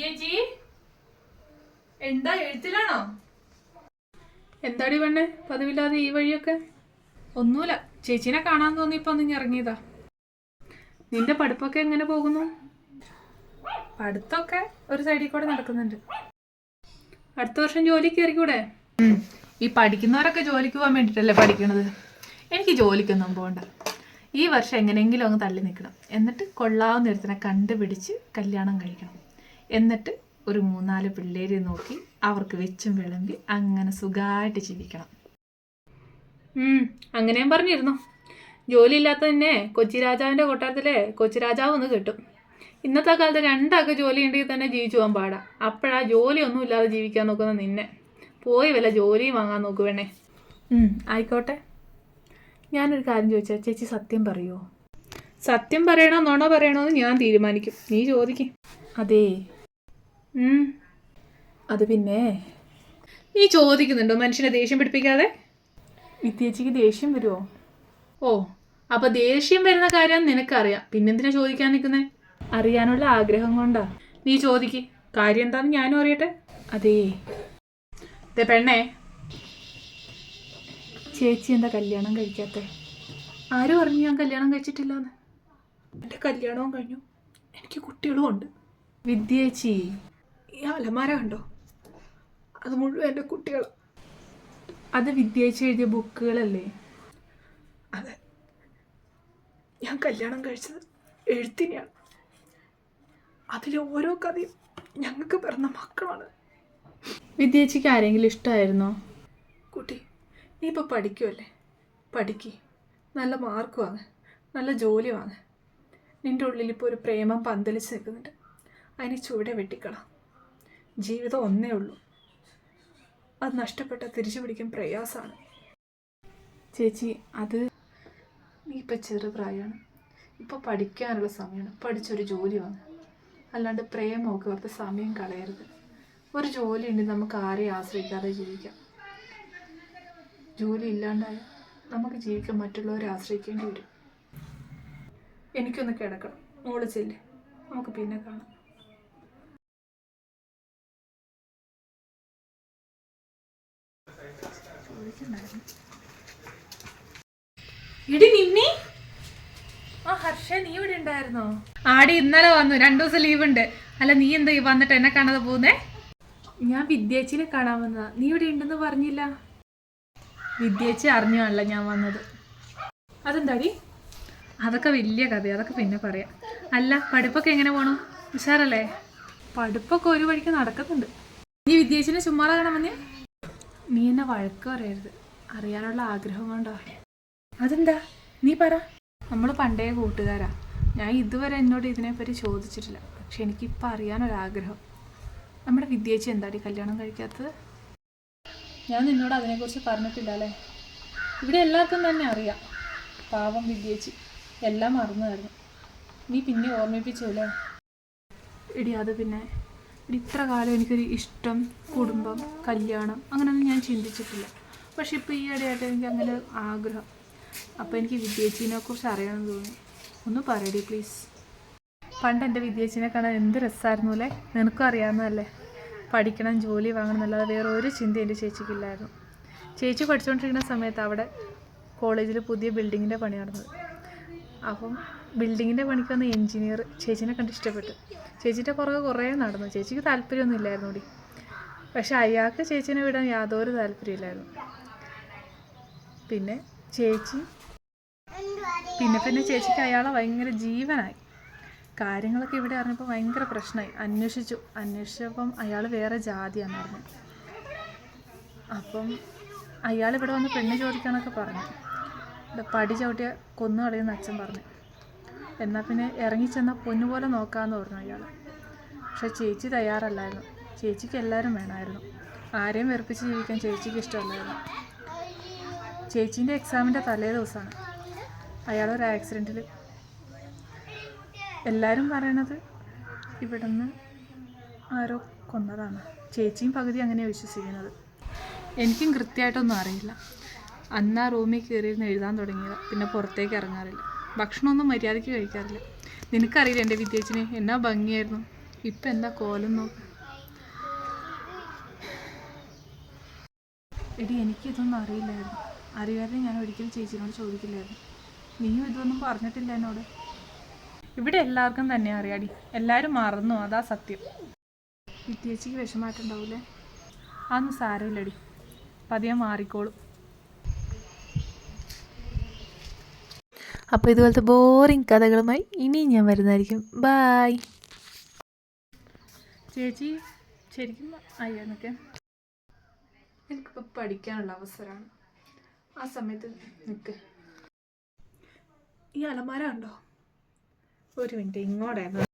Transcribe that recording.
വിദ്യേച്ചി എന്താ എഴുത്തിലാണോ? എന്താടി പെണ്ണെ? പതിവില്ലാതെ ഈ വഴിയൊക്കെ? ഒന്നുമില്ല. ചേച്ചീനെ കാണാൻ തോന്നിയപ്പോ നീ ഇറങ്ങിയതാ. നിന്റെ പഠിപ്പൊക്കെ എങ്ങനെ പോകുന്നു? പഠിത്തമൊക്കെ ഒരു സൈഡിൽ കൂടെ നടക്കുന്നുണ്ട്. അടുത്ത വർഷം ജോലിക്ക് കയറിക്കൂടെ? ഈ പഠിക്കുന്നവരൊക്കെ ജോലിക്ക് പോകാൻ വേണ്ടിയിട്ടല്ലേ പഠിക്കണത്? എനിക്ക് ജോലിക്കൊന്നും പോകണ്ട ഈ വർഷം എങ്ങനെയെങ്കിലും അങ്ങ് തള്ളി നിൽക്കണം. എന്നിട്ട് കൊള്ളാവുന്ന ഒരുത്തിനെ കണ്ടുപിടിച്ച് കല്യാണം കഴിക്കണം. എന്നിട്ട് ഒരു മൂന്നാൽ പിള്ളേരെ നോക്കി അവർക്ക് വെച്ചും വിളമ്പി അങ്ങനെ സുഖമായിട്ട് ജീവിക്കണം. അങ്ങനെയും പറഞ്ഞിരുന്നു ജോലി ഇല്ലാത്ത തന്നെ കൊച്ചി രാജാവിന്റെ കൊട്ടാരത്തിലെ കൊച്ചി രാജാവ് ഒന്ന് കിട്ടും. ഇന്നത്തെ കാലത്ത് രണ്ടാൾക്ക് ജോലി ഉണ്ടെങ്കിൽ തന്നെ ജീവിച്ചു പോകാൻ പാടാം. അപ്പോഴാ ജോലി ഒന്നും ഇല്ലാതെ ജീവിക്കാൻ നോക്കുന്ന നിന്നെ. പോയി വല്ല ജോലിയും വാങ്ങാൻ നോക്കു വേണേ ആയിക്കോട്ടെ. ഞാനൊരു കാര്യം ചോദിച്ചാൽ ചേച്ചി സത്യം പറയുമോ സത്യം പറയണോ നുണ പറയണോ എന്ന് ഞാൻ തീരുമാനിക്കും. നീ ചോദിക്കും. അതേ. അത് പിന്നെ നീ ചോദിക്കുന്നുണ്ടോ മനുഷ്യനെ ദേഷ്യം പിടിപ്പിക്കാതെ? വിദ്യേച്ചിക്ക് ദേഷ്യം വരുമോ ഓ അപ്പൊ ദേഷ്യം വരുന്ന കാര്യം നിനക്കറിയാം. പിന്നെന്തിനാ ചോദിക്കാൻ നിൽക്കുന്നേ അറിയാനുള്ള ആഗ്രഹം കൊണ്ടാ. നീ ചോദിക്ക്. കാര്യം എന്താന്ന് ഞാനും അറിയട്ടെ. അതേ. ദേ പെണ്ണേ. ചേച്ചി എന്താ കല്യാണം കഴിക്കാത്തെ? ആരും പറഞ്ഞു ഞാൻ കല്യാണം കഴിച്ചിട്ടില്ലെന്ന്. എന്റെ കല്യാണവും കഴിഞ്ഞു. എനിക്ക് കുട്ടികളും ഉണ്ട്. വിദ്യേച്ചി. ഈ അലമാര കണ്ടോ? അത് മുഴുവൻ എന്റെ കുട്ടികൾ അത് വിദ്യേച്ചി എഴുതിയ ബുക്കുകളല്ലേ? അതെ. ഞാൻ കല്യാണം കഴിച്ചത് എഴുത്തിനെയാണ്. അതിലെ ഓരോ കഥയും ഞങ്ങൾക്ക് പിറന്ന മക്കളാണ്. വിദ്യേച്ചിക്ക് ആരെങ്കിലും ഇഷ്ടമായിരുന്നോ? കുട്ടി നീ ഇപ്പോൾ പഠിക്കുമല്ലേ പഠിക്ക്. നല്ല മാർക്ക് വാങ്ങ് നല്ല ജോലി വാങ്ങ് നിന്റെ ഉള്ളിൽ ഇപ്പോൾ ഒരു പ്രേമം പന്തലിച്ച് നിൽക്കുന്നുണ്ട് അതിന് ചുവടെ വെട്ടിക്കളാം. ജീവിതം ഒന്നേ ഉള്ളൂ. അത് നഷ്ടപ്പെട്ട തിരിച്ചു പിടിക്കാൻ പ്രയാസമാണ് ചേച്ചി അത് നീ ഇപ്പം ചെറുപ്രായമാണ് ഇപ്പോൾ പഠിക്കാനുള്ള സമയമാണ് പഠിച്ചൊരു ജോലി വന്ന് അല്ലാണ്ട് പ്രേമമൊക്കെ വെറുതെ സമയം കളയരുത്. ഒരു ജോലി ഉണ്ട് നമുക്ക് ആരെയും ആശ്രയിക്കാതെ ജീവിക്കാം. ജോലി ഇല്ലാണ്ടായ നമുക്ക് ജീവിക്കാൻ മറ്റുള്ളവരെ ആശ്രയിക്കേണ്ടി വരും. എനിക്കൊന്ന് കിടക്കണം. മോൾ ചെല്ലേ. നമുക്ക് പിന്നെ കാണാം. ഇടി നിന്നി. ആ ഹർഷ നീ ഇവിടെ ഉണ്ടായിരുന്നോ? ആടി ഇന്നലെ വന്നു. രണ്ടു ദിവസം ലീവ് ഉണ്ട്. അല്ല നീ എന്താ ഈ വന്നിട്ട് എന്നെ കാണാതെ പോകുന്നേ? ഞാൻ വിദ്യേച്ചിനെ കാണാൻ വന്നതാ. നീ ഇവിടെ ഉണ്ടെന്ന് പറഞ്ഞില്ല. വിദ്യേച്ചി അറിഞ്ഞാണല്ലോ ഞാൻ വന്നത്. അതെന്താടി? അതൊക്കെ വലിയ കഥ അതൊക്കെ പിന്നെ പറയാം. അല്ല പഠിപ്പൊക്കെ എങ്ങനെ പോണു? ഉഷാറല്ലേ? പഠിപ്പൊക്കെ ഒരു വഴിക്ക് നടക്കുന്നുണ്ട്. നീ വിദ്യേച്ചിനെ ചുമ്മാതെ കാണാൻ വന്നേ? നീ എന്നെ വഴക്ക് പറയരുത്. അറിയാനുള്ള ആഗ്രഹം കൊണ്ടാ. അതെന്താ? നീ പറ. നമ്മൾ പണ്ടേ കൂട്ടുകാരാ. ഞാൻ ഇതുവരെ എന്നോട് ഇതിനെപ്പറ്റി ചോദിച്ചിട്ടില്ല. പക്ഷെ എനിക്കിപ്പോൾ അറിയാനൊരാഗ്രഹം. നമ്മുടെ വിദ്യേച്ചി എന്താടി കല്യാണം കഴിക്കാത്തത്? ഞാൻ നിന്നോട് അതിനെക്കുറിച്ച് പറഞ്ഞിട്ടില്ല അല്ലേ ഇവിടെ എല്ലാവർക്കും തന്നെ അറിയാം. പാവം വിദ്യേച്ചി. എല്ലാം മറന്നു മറന്നുമായിരുന്നു നീ പിന്നെ ഓർമ്മിപ്പിച്ചു അല്ലേ എടി അത് പിന്നെ ഇത്ര കാലം എനിക്കൊരു ഇഷ്ടം കുടുംബം കല്യാണം അങ്ങനെയൊന്നും ഞാൻ ചിന്തിച്ചിട്ടില്ല. പക്ഷെ ഇപ്പോൾ ഈ ഇടയായിട്ട് എനിക്ക് അങ്ങനെ ആഗ്രഹം. അപ്പോൾ എനിക്ക് വിദ്യേച്ചിനെ കുറിച്ച് അറിയണമെന്ന് തോന്നി. ഒന്ന് പറയടി പ്ലീസ് പണ്ട് എന്റെ വിദ്യേച്ചിനെ കാണാൻ എന്ത് രസമായിരുന്നു അല്ലേ? നിനക്കും അറിയാവുന്നതല്ലേ? പഠിക്കണം ജോലി വാങ്ങണം എന്നല്ലാതെ വേറെ ഒരു ചിന്ത എന്റെ ചേച്ചിക്കില്ലായിരുന്നു ചേച്ചി പഠിച്ചുകൊണ്ടിരിക്കുന്ന സമയത്ത് അവിടെ കോളേജിൽ പുതിയ ബിൽഡിങ്ങിന്റെ പണി നടന്നത്. അപ്പം ബിൽഡിങ്ങിന്റെ പണിക്ക് വന്ന എൻജിനീയർ ചേച്ചീനെ കണ്ട് ഇഷ്ടപ്പെട്ടു. ചേച്ചീന്റെ പുറകെ കുറേ നടന്നു. ചേച്ചിക്ക് താല്പര്യമൊന്നും ഇല്ലായിരുന്നു കൂടി പക്ഷെ അയാൾക്ക് ചേച്ചീനെ വിടാൻ യാതൊരു താല്പര്യമില്ലായിരുന്നു. പിന്നെ ചേച്ചി പിന്നെ പിന്നെ ചേച്ചിക്ക് അയാളെ ഭയങ്കര ജീവനായി. കാര്യങ്ങളൊക്കെ ഇവിടെ അറിഞ്ഞപ്പോൾ ഭയങ്കര പ്രശ്നമായി. അന്വേഷിച്ചു. അന്വേഷിച്ചപ്പം അയാൾ വേറെ ജാതിയാന്ന് പറഞ്ഞു. അപ്പം അയാൾ ഇവിടെ വന്ന് പെണ്ണ് ചോദിക്കാനൊക്കെ പറഞ്ഞു. പടി ചവിട്ടിയ കൊന്നു കളയുന്ന അച്ഛൻ പറഞ്ഞു. എന്നാൽ പിന്നെ ഇറങ്ങിച്ചെന്ന പൊന്നു പോലെ നോക്കാമെന്ന് പറഞ്ഞു അയാൾ പക്ഷെ ചേച്ചി തയ്യാറല്ലായിരുന്നു. ചേച്ചിക്ക് എല്ലാവരും വേണമായിരുന്നു. ആരെയും വെറുപ്പിച്ച് ജീവിക്കാൻ ചേച്ചിക്ക് ഇഷ്ടമല്ലായിരുന്നു. ചേച്ചീന്റെ എക്സാമിന്റെ തലേ ദിവസമാണ്. അയാളൊരു ആക്സിഡന്റിൽ എല്ലാവരും പറയണത് ഇവിടുന്ന് ആരോ കൊന്നതാണ്. ചേച്ചിയും പകുതി അങ്ങനെയാണ് വിശ്വസിക്കുന്നത്. എനിക്കും കൃത്യമായിട്ടൊന്നും അറിയില്ല. അന്ന് ആ റൂമിൽ കയറിയിരുന്ന് എഴുതാൻ തുടങ്ങിയത്. പിന്നെ പുറത്തേക്ക് ഇറങ്ങാറില്ല. ഭക്ഷണമൊന്നും മര്യാദയ്ക്ക് കഴിക്കാറില്ല. നിനക്കറിയില്ല എന്റെ വിദ്യേച്ചിനെ? എന്നാ ഭംഗിയായിരുന്നു. ഇപ്പം എന്താ കോലം നോക്ക്. എടി എനിക്കിതൊന്നും അറിയില്ലായിരുന്നു. അറിയാതെ ഞാൻ ഒരിക്കലും ചേച്ചിനോട് ചോദിക്കില്ലായിരുന്നു. നീയും ഇതൊന്നും പറഞ്ഞിട്ടില്ല എന്നോട്. ഇവിടെ എല്ലാവർക്കും തന്നെ അറിയാടി. എല്ലാവരും മറന്നു. അതാ സത്യം. വിദ്യേച്ചിക്ക് വിഷമായിട്ടുണ്ടാവൂലേ അതൊന്നും സാരമില്ലടി. പതിയെ മാറിക്കോളും. അപ്പോൾ ഇതുപോലത്തെ ബോറിങ് കഥകളുമായി ഇനിയും ഞാൻ വരുന്നതായിരിക്കും. ബായ് ചേച്ചി ശരിക്കും അയ്യോ എന്നൊക്കെ? എനിക്കിപ്പോൾ പഠിക്കാനുള്ള അവസരമാണ് ആ സമയത്ത് നിൽക്ക് ഈ അലമാര ഉണ്ടോ ഒരു മിനിറ്റ് ഇങ്ങോട്ടായിരുന്നു